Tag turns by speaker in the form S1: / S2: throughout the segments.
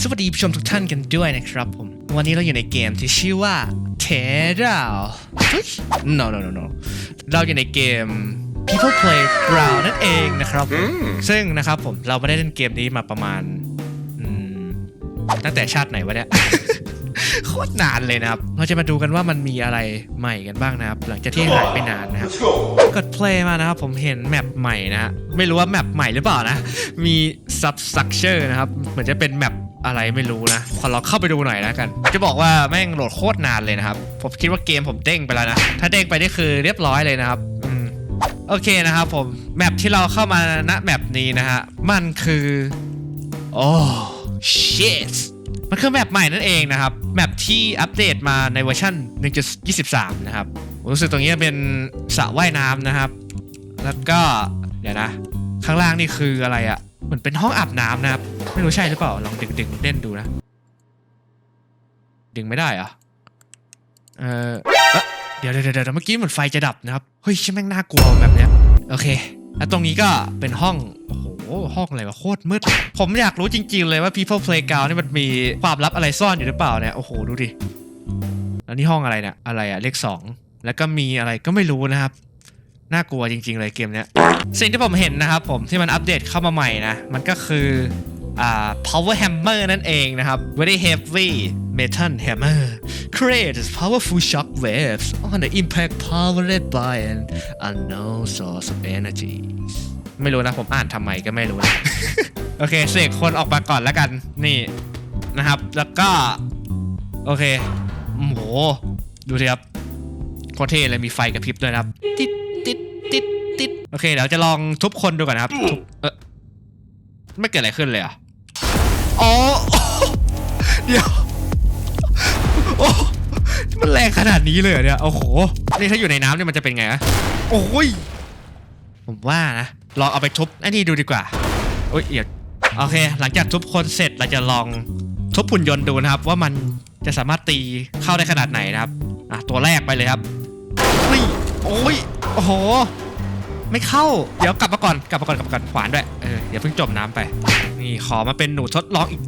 S1: สวัสดีผู้ชมทุกท่านกันด้วยนะครับผม วันนี้เราอยู่ในเกมที่ชื่อว่า t e r a no no no no เราอยู่ในเกม People Playground นั่นเองนะครับผมซึ่งนะครับผมเราไม่ได้เล่นเกมนี้มาประมาณอืมตั้งแต่ชาติไหนวะเนี่ย โคตรนานเลยนะครับ เราจะมาดูกันว่ามันมีอะไรใหม่กันบ้างนะครับ หลังจากที่หายไปนานนะครับ กด play มานะครับ ผมเห็นแมปใหม่นะฮะไม่รู้ว่าแมปใหม่หรือเปล่านะ มี substructure นะครับ เหมือนจะเป็นแมปอะไรไม่รู้นะ ขอลองเข้าไปดูหน่อยนะกัน จะบอกว่าแม่งโหลดโคตรนานเลยนะครับ ผมคิดว่าเกมผมเด้งไปแล้วนะ ถ้าเด้งไปนี่คือเรียบร้อยเลยนะครับอืมโอเคนะครับผม แมปที่เราเข้ามาณแมปนี้นะฮะ มันคือ โอ้ shit มันคือแมปใหม่นั่นเองนะครับ แมปที่อัปเดตมาในเวอร์ชัน1.23 นะครับรู้สึกตรงนี้เป็นสระว่ายน้ำนะครับ แล้วก็เดี๋ยวนะ ข้างล่างนี่คืออะไรอะ่ะเหมือนเป็นห้องอาบน้ำนะครับ ไม่รู้ใช่หรือเปล่า ลองดึงดึงเล่นดูนะ ดึงไม่ได้เหรอเออเอ๊ะเดี๋ยวเดี๋ยวเดี๋ยวเมื่อกี้เหมือนไฟจะดับนะครับ เฮ้ยช่างแม่งน่ากลัวแบบเนี้ย โอเค แล้วตรงนี้ก็เป็นห้อง โอ้โห ห้องอะไรวะโคตรมืด ผมอยากรู้จริง ๆ เลยว่า People Playground นี่มันมีความลับอะไรซ่อนอยู่หรือเปล่าเนี่ย โอ้โห ดูดิ แล้วนี่ห้องอะไรเนี่ย อะไรอะเลขสอง แล้วก็มีอะไรก็ไม่รู้นะครับ น่ากลัวจริง ๆ เลยเกมเนี้ย สิ่งที่ผมเห็นนะครับผมที่มันอัปเดตเข้ามาใหม่นะ มันก็คือ อ่า power hammer นั่นเองนะครับ very heavy metal hammer creates powerful shock waves on the impact powered by an unknown source of energy ไม่รู้นะผมอ่านทำไมก็ไม่รู้นะโอเคเสกคนออกมาก่อนแล้วกันนี่นะครับ แล้วก็ โอเคโอ้โหดูสิครับโคตรเท่เลยมีไฟกระพริบด้วยนะครับ ติดติดติดติดโอเคเดี๋ยวจะลองทุบคนดูก่อนนะครับทุบเออไม่เกิดอะไรขึ้นเลยเหรอะอ๋อเดี๋ยวโอ้มันแรงขนาดนี้เลยเหรอเนี่ยโอ้โหนี่ถ้าอยู่ในน้ำเนี่ยมันจะเป็นไงอะโอ้ยผมว่านะ ลองเอาไปทุบไอ้นี่ดูดีกว่าโอ้ยเอียดโอเค หลังจากทุบคนเสร็จเราจะลองทุบหุ่นยนต์ดูนะครับ ว่ามันจะสามารถตีเข้าได้ขนาดไหนนะครับอะตัวแรกไปเลยครับนี่โอ้ยโอ้โหไม่เข้า เดี๋ยวกลับมาก่อนกลับมาก่อนกลับมาก่อนขวานด้วยเอออย่าเพิ่งจมน้ำไป นี่ขอมาเป็นหนูทดลองอีก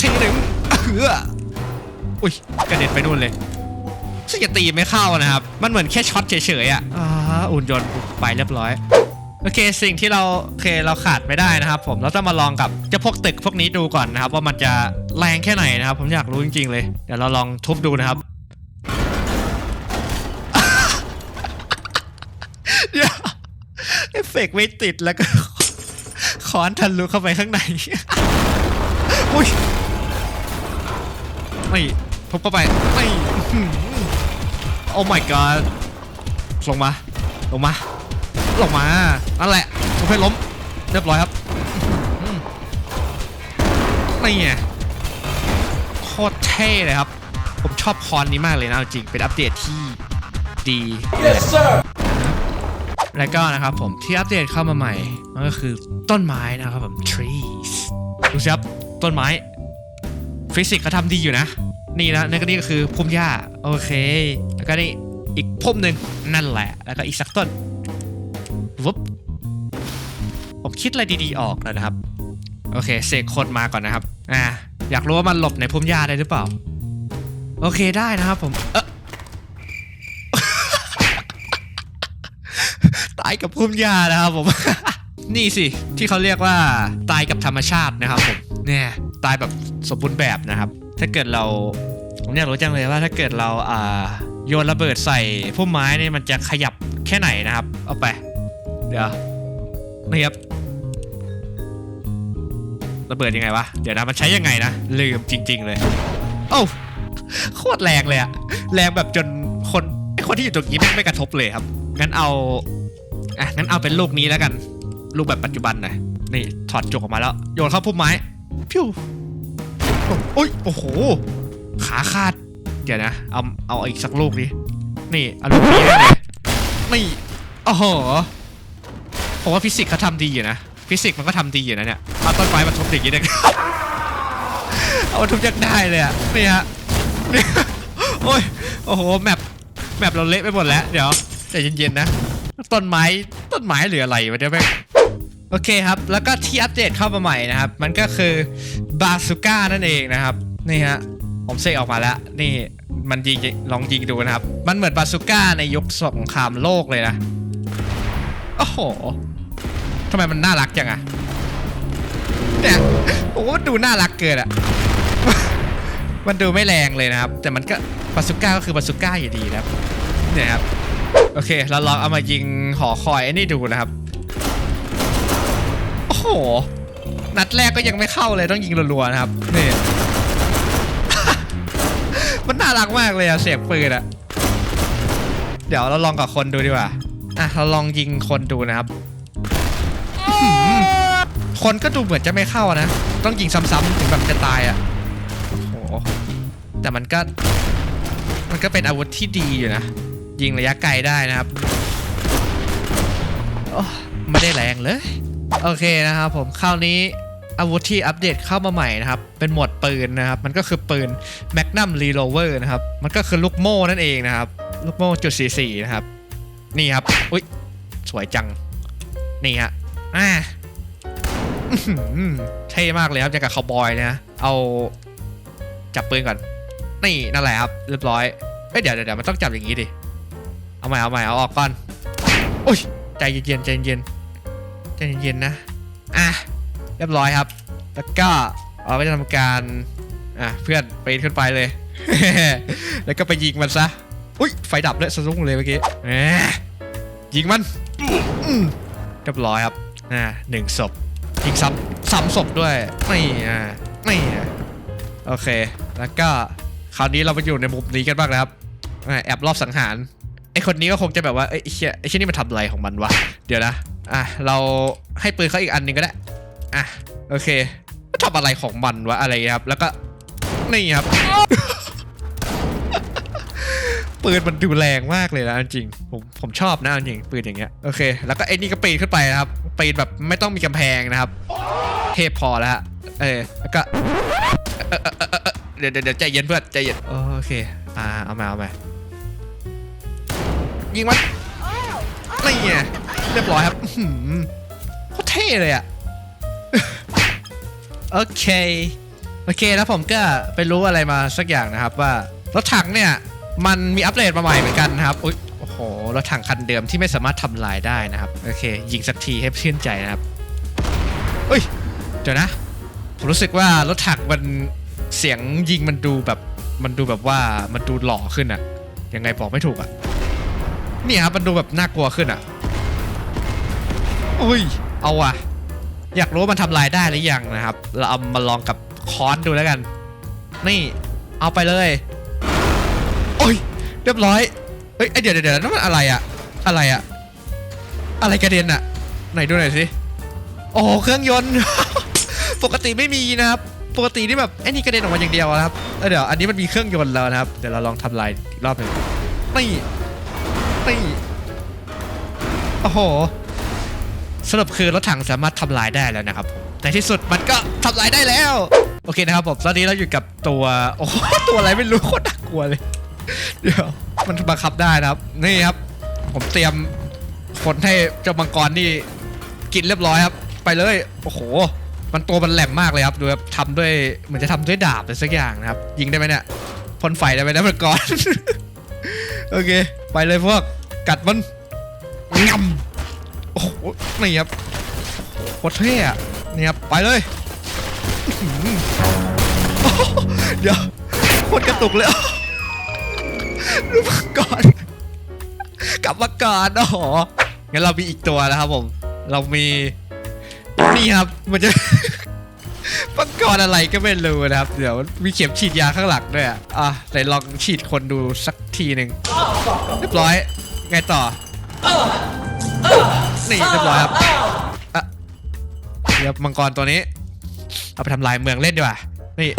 S1: ทีหนึ่งเอออุ้ยกระเด็นไปนู่นเลยซึ่งจะตีไม่เข้านะครับ มันเหมือนแค่ช็อตเฉยๆอะอ่าอุ่นยนต์ไปเรียบร้อย โอเคสิ่งที่เราโอเคเราขาดไม่ได้นะครับ ผมเราต้องมาลองกับจ้าพวกตึกพวกนี้ดูก่อนนะครับ ว่ามันจะแรงแค่ไหนนะครับ ผมอยากรู้จริงๆ เลยเดี๋ยวเราลองทุบดูนะครับเดี๋ยวเอฟเฟกต์ไม่ติดแล้วก็ค้อนทะลุเข้าไปข้างในอุ้ยไม่ทุบเข้าไปไม่โอ้ my god ลงมาลงมา ลงมา นั่นแหละทุบให้ล้ม เรียบร้อยครับอื้อหือนี่ไงโคตรเท่เลยครับ ผมชอบคอนนี้มากเลยนะเอาจริง เป็นอัปเดตที่ดีเลยแหละแล้วก็นะครับผมที่อัปเดตเข้ามาใหม่ มันก็คือต้นไม้นะครับผม trees ดูสิครับต้นไม้ ฟิสิกส์เขาทำดีอยู่นะ นี่นะนั่นก็นี่ก็คือพุ่มหญ้า โอเค แล้วก็นี่อีกพุ่มหนึ่งนั่นแหละ แล้วก็อีกสักต้น วบผมคิดอะไรดีๆออกแล้วนะครับ โอเคเสกคนมาก่อนนะครับ อ่า อยากรู้ว่ามันหลบในพุ่มหญ้าได้หรือเปล่า โอเคได้นะครับผม เออตายกับพุ่มหญ้านะครับผม นี่สิ ที่เขาเรียกว่าตายกับธรรมชาตินะครับผม เนี่ยตายแบบสมบูรณ์แบบนะครับ ถ้าเกิดเราผมอยากรู้จังเลยว่าถ้าเกิดเราอ่าโยนระเบิดใส่พุ่มไม้นี่มันจะขยับแค่ไหนนะครับ เอาไป เดี๋ยวนี่ครับระเบิดยังไงวะ เดี๋ยวนะมันใช้ยังไงนะ ลืมจริง ๆ เลย โอ้โคตรแรงเลยอะแรงแบบจนคนคนที่อยู่ตรงนี้แม่ไม่กระทบเลยครับ งั้นเอาอะงั้นเอาเป็นลูกนี้แล้วกัน ลูกแบบปัจจุบันหน่อยนี่ถอดจกออกมาแล้ว โยนเข้าพุ่มไม้พิ้วโอ้ยโอ้โห ขาขาด เดี๋ยวนะ เอาเอาอีกสักลูกดินี่เอาลูกนี้เลยนี่โอ้โห ผมว่าฟิสิกส์เขาทำดีอยู่นะ ฟิสิกส์มันก็ทำดีอยู่นะเนี่ยเอาต้นไม้มาทุบอย่างนี้เนี่ยเอามาทุบยังได้เลยอะนี่ฮะนี่โอ้ยโอ้โหแมปแมปเราเละไปหมดแล้วเดี๋ยวใจเย็นๆนะ ต้นไม้ต้นไม้หรืออะไรวะเนี่ยแม่โอเคครับ แล้วก็ที่อัปเดตเข้ามาใหม่นะครับ มันก็คือบาซูก้านั่นเองนะครับ นี่ฮะ ผมเสกออกมาแล้ว นี่มันยิงลองยิงดูนะครับ มันเหมือนบาซูก้าในยุคสงครามโลกเลยนะ โอ้โห ทำไมมันน่ารักจังอะเนี่ยโอ้โหดูน่ารักเกินอะมันดูไม่แรงเลยนะครับ แต่มันก็บาซูก้าก็คือบาซูก้าอยู่ดีนะครับเนี่ยครับโอเคเราลองเอามายิงหอคอยไอ้นี่ดูนะครับโอ้โหนัดแรกก็ยังไม่เข้าเลยต้องยิงรัวๆนะครับนี่มันน่ารักมากเลยอะเสียงปืนอะเดี๋ยวเราลองกับคนดูดีกว่าอะเราลองยิงคนดูนะครับ คนก็ดูเหมือนจะไม่เข้านะ ต้องยิงซ้ำๆถึงแบบจะตายอะโอ้โหแต่มันก็ มันก็เป็นอาวุธที่ดีอยู่นะ ยิงระยะไกลได้นะครับโอ้ไม่ได้แรงเลย โอเคนะครับผมคราวนี้อาวุธที่อัปเดตเข้ามาใหม่นะครับ เป็นหมวดปืนนะครับ มันก็คือปืน Magnum Reloader นะครับ มันก็คือลูกโม่นั่นเองนะครับ ลูกโม่จุด44นะครับ นี่ครับ อุ้ยสวยจัง นี่ฮะ อ่าเท่มากเลยครับอย่างกับคาวบอยนะ เอาจับปืนก่อน นี่นั่นแหละครับ เรียบร้อย เอ้ยเดี๋ยวเดี๋ยวมันต้องจับอย่างนี้ดิ เอาใหม่เอาใหม่เอาออกก่อนโอ้ยใจเย็นใจเย็นใจเย็นนะ อะ เรียบร้อยครับ แล้วก็เราก็จะทำการ อะเพื่อนปีนขึ้นไปเลย แล้วก็ไปยิงมันซะ อุ้ยไฟดับเลยสะดุ้งเลยเมื่อกี้แหมยิงมันเรียบร้อยครับ อ่าหนึ่งศพยิงซ้ำซ้ำศพด้วยไม่อ่าไม่อะโอเค แล้วก็คราวนี้เราไปอยู่ในมุมนี้กันบ้างนะครับแอบรอบสังหารไอคนนี้ก็คงจะแบบว่าไอ้เชี่ยไอเชี่ยนี่มันทำอะไรของมันวะเดี๋ยวนะอะเราให้ปืนเขาอีกอันหนึ่งก็ได้อะโอเคมันทำอะไรของมันวะอะไรครับ แล้วก็นี่ครับปืนมันดูแรงมากเลยนะจริงผมผมชอบนะจริงปืนอย่างเงี้ยโอเค แล้วก็ไอ้นี่ก็ปีนขึ้นไปนะครับ ปีนแบบไม่ต้องมีกำแพงนะครับ เทพพอแล้วฮะเออแล้วก็เดี๋ยวเดี๋ยวใจเย็นเพื่อนใจเย็นโอเคอ่าเอามาเอามายิงมันนี่ไงเรียบร้อยครับโคตรเท่เลยอะโอเคโอเคแล้วผมก็ไปรู้อะไรมาสักอย่างนะครับว่า รถถังเนี่ย มันมีอัปเดตมาใหม่เหมือนกันนะครับอุ๊ย โอ้โหรถถังคันเดิมที่ไม่สามารถทำลายได้นะครับ โอเค ยิงสักทีให้ชื่นใจนะครับเฮ้ย เดี๋ยวนะ ผมรู้สึกว่ารถถังมันเสียงยิงมันดูแบบมันดูแบบว่ามันดูหล่อขึ้นอะยังไงบอกไม่ถูกอะเนี่ยครับมันดูแบบน่ากลัวขึ้นอะอุ้ย เอาว่ะอยากรู้ว่ามันทำลายได้หรือยังนะครับ เราเอามาลองกับค้อนดูแล้วกัน นี่ เอาไปเลย โอ้ย เรียบร้อย เฮ้ยเอ้ยเดี๋ยวเดี๋ยวนั่นมันอะไรอะอะไรอะอะไรกระเด็นอะไหนดูหน่อยสิโอ้เครื่องยนต์ ปกติไม่มีนะครับ ปกตินี่แบบไอ้นี่กระเด็นออกมาอย่างเดียวนะครับเดี๋ยวอันนี้มันมีเครื่องยนต์แล้วนะครับเดี๋ยวเราลองทำลายอีกรอบหนึ่งนี่นี่โอ้โหสรุปคือรถถังสามารถทำลายได้แล้วนะครับในที่สุดมันก็ทำลายได้แล้ว โอเคนะครับผมตอนนี้เราอยู่กับตัวโอ้ตัวอะไรไม่รู้โคตรน่ากลัวเลย เดี๋ยว มันบังคับได้นะครับ นี่ครับ ผมเตรียมคนให้เจ้ามังกรนี่กินเรียบร้อยครับ ไปเลยโอ้โห มันตัวมันแหลมมากเลยครับดูครับทำด้วยเหมือนจะทำด้วยดาบอะไรสักอย่างนะครับ ยิงได้ไหมเนี่ยพ่นไฟได้ไหมนะมังกรโอเค ไปเลยพวกกัดมันงำโอ้โหนี่ครับโอ้โหโคตรเท่อะนี่ครับไปเลยเดี๋ยวโคตรกระตุกเลย รูปก่อน กลับมาก่อนโอ้โหงั้นเรามีอีกตัวนะครับผม เรามีนี่ครับมันจะปังกรอะไรก็ไม่รู้นะครับ เดี๋ยวมีเข็มฉีดยาข้างหลังด้วยอะอะไหนลองฉีดคนดูสักทีหนึ่งเรียบร้อย ไงต่อ นี่เรียบร้อยครับอะเดี๋ยวมังกรตัวนี้ เอาไปทำลายเมืองเล่นดีกว่า นี่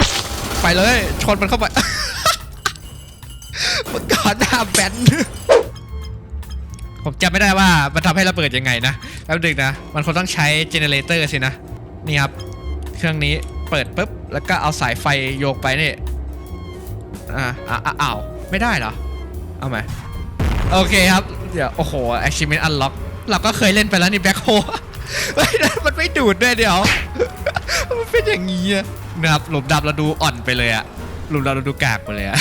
S1: ไปเลย ชนมันเข้าไป แบนผมจำไม่ได้ว่ามันทำให้ระเบิดยังไงนะแป๊บนึงนะ มันคงต้องใช้เจเนเรเตอร์สินะ นี่ครับ เครื่องนี้เปิดปุ๊บ แล้วก็เอาสายไฟโยกไปนี่ อ่าอ่าอ้าว ไม่ได้เหรอ เอาไหมโอเคครับ เดี๋ยว โอ้โห achievement unlock เราก็เคยเล่นไปแล้วนี่แบ็คโฮเฮ้มันไม่ดูดด้วยเดี๋ยว มันเป็นอย่างนี้นะครับ หลุมดำเราดูอ่อนไปเลยอะหลุมดำเราดูกากไปเลยอะ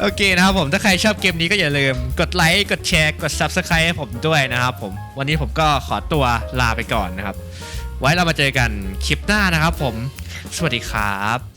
S1: โอเคนะครับผมถ้าใครชอบเกมนี้ก็อย่าลืม กดไลค์กดแชร์กด Subscribe ให้ผมด้วยนะครับผมวันนี้ผมก็ขอตัวลาไปก่อนนะครับ ไว้เรามาเจอกันคลิปหน้านะครับผม สวัสดีครับ